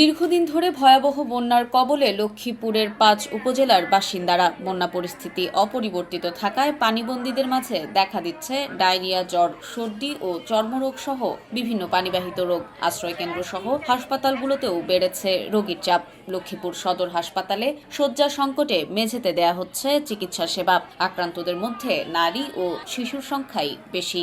দীর্ঘদিন ধরে ভয়াবহ বন্যার কবলে লক্ষ্মীপুরের পাঁচ উপজেলার বাসিন্দারা। বন্যা পরিস্থিতি অপরিবর্তিত থাকায় পানিবন্দীদের মাঝে দেখা দিচ্ছে ডায়রিয়া, জ্বর, সর্দি ও চর্মরোগ সহ বিভিন্ন পানিবাহিত রোগ। আশ্রয়কেন্দ্র সহ হাসপাতালগুলোতেও বেড়েছে রোগীর চাপ। লক্ষ্মীপুর সদর হাসপাতালে শয্যা সংকটে মেঝেতে দেয়া হচ্ছে চিকিৎসা সেবা। আক্রান্তদের মধ্যে নারী ও শিশুর সংখ্যাই বেশি।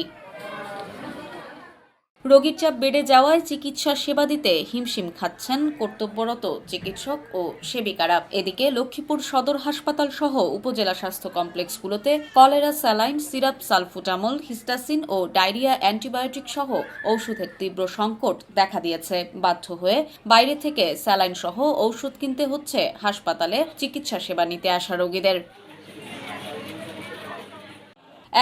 রোগীর চাপ বেড়ে যাওয়ায় চিকিৎসা সেবা দিতে হিমশিম খাচ্ছেন কর্তব্যরত চিকিৎসক ও সেবিকারা। এদিকে লক্ষ্মীপুর সদর হাসপাতাল সহ উপজেলা স্বাস্থ্য কমপ্লেক্সগুলোতে কলেরা, স্যালাইন, সিরাপ, সালফুটামল, হিস্টাসিন ও ডায়রিয়া অ্যান্টিবায়োটিক সহ ঔষধের তীব্র সংকট দেখা দিয়েছে। বাধ্য হয়ে বাইরে থেকে স্যালাইন সহ ঔষধ কিনতে হচ্ছে হাসপাতালে চিকিৎসা সেবা নিতে আসা রোগীদের।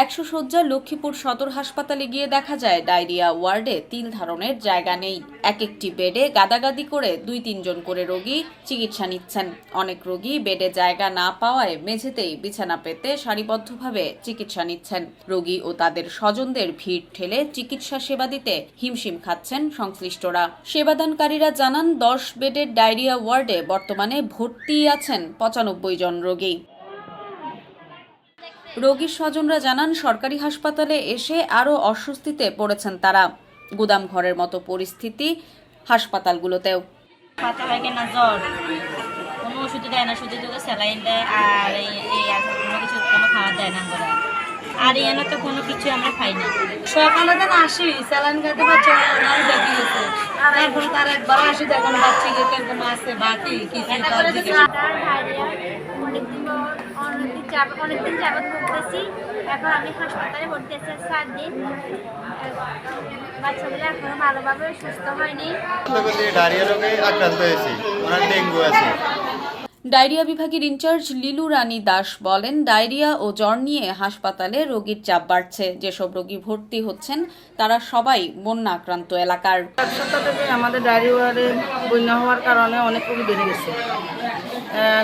একশো শয্যার লক্ষ্মীপুর সদর হাসপাতালে গিয়ে দেখা যায়, ডায়রিয়া ওয়ার্ডে তিন ধরনের জায়গা নেই। এক একটি বেডে গাদাগাদি করে দুই তিনজন করে রোগী চিকিৎসা নিচ্ছেন। অনেক রোগী বেডে জায়গা না পাওয়ায় মেঝেতেই বিছানা পেতে সারিবদ্ধভাবে চিকিৎসা নিচ্ছেন। রোগী ও তাদের স্বজনদের ভিড় ঠেলে চিকিৎসা সেবা দিতে হিমশিম খাচ্ছেন সংশ্লিষ্টরা। সেবাদানকারীরা জানান, দশ বেডের ডায়রিয়া ওয়ার্ডে বর্তমানে ভর্তি আছেন পঁচানব্বই জন রোগী। রোগীর স্বজনরা জানান, সরকারি হাসপাতালে এসে আরও অস্বস্তিতে পড়েছেন তারা। গুদাম ঘরের মতো পরিস্থিতি হাসপাতালগুলোতেও। পাতা হয় কেনা জ্বর। কোনো ওষুধ দেয় না শুধু স্যালাইন দেয়, আর এই এই আর কোনো কিছু কোনো খাবার দেয় না আমরা আর তো কোনো কিছু আমরা খাই না। সকালে তো আসি স্যালাইন খাইতে পারছে আর দেখি গেছে। তারপরে তার একবার আসি দেখুন বাচ্চা গিয়ে কীরকম আছে বাকি কিছু অনেকদিন অনেকদিন যাব অনেকদিন যাবত ভুগতেছি এখন আমি হাসপাতালে ভর্তি আছি সাত দিন। বাচ্চাগুলো এখনও ভালোভাবে সুস্থ হয়নি। ডায়রিয়া রোগে আক্রান্ত হয়েছি। ওনার ডেঙ্গু আছে। ডায়রিয়া বিভাগের ইনচার্জ লিলু রানী দাস বলেন, ডায়রিয়া ও জ্বর নিয়ে হাসপাতালে রোগীর চাপ বাড়ছে। যেসব রোগী ভর্তি হচ্ছেন, তারা সবাই বন্যা আক্রান্ত এলাকার আমাদের ডায়রি ওয়ার্ডে বন্যা হওয়ার কারণে অনেক রোগী বেড়ে গেছে।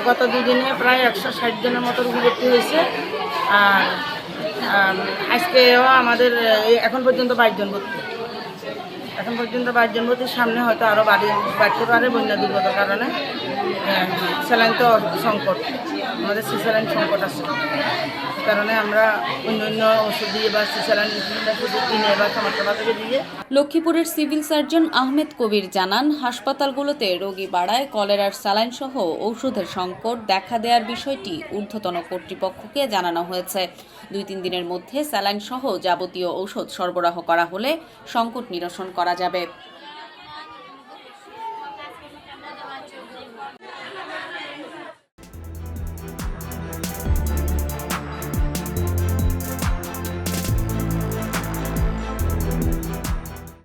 গত দুদিনে প্রায় একশো ষাট জনের মতো রোগী ভর্তি হয়েছে। আর আজকেও আমাদের এখন পর্যন্ত বাইশ জন ভর্তি। এখন পর্যন্ত বাইশজন বলতে সামনে হয়তো আরও বাড়ি বাড়তে পারে বন্যা দুর্গতার কারণে। স্যালাইন তো সংকট। আমাদের সিস্যালাইন সংকট আছে। কারণে আমরা অন্য অন্য ওষুধ দিয়ে বা সিস্যালাইন শুধু কিনে বা সমস্যা থেকে দিয়ে লক্ষ্মীপুরের সিভিল সার্জন আহমেদ কবির জানান, হাসপাতালগুলোতে রোগী বাড়ায়, কলেরার স্যালাইন সহ ঔষধের সংকট দেখা দেওয়ার বিষয়টি ঊর্ধ্বতন কর্তৃপক্ষকে জানানো হয়েছে। দুই তিন দিনের মধ্যে স্যালাইন সহ যাবতীয় ঔষধ সরবরাহ করা হলে সংকট নিরসন করা যাবে।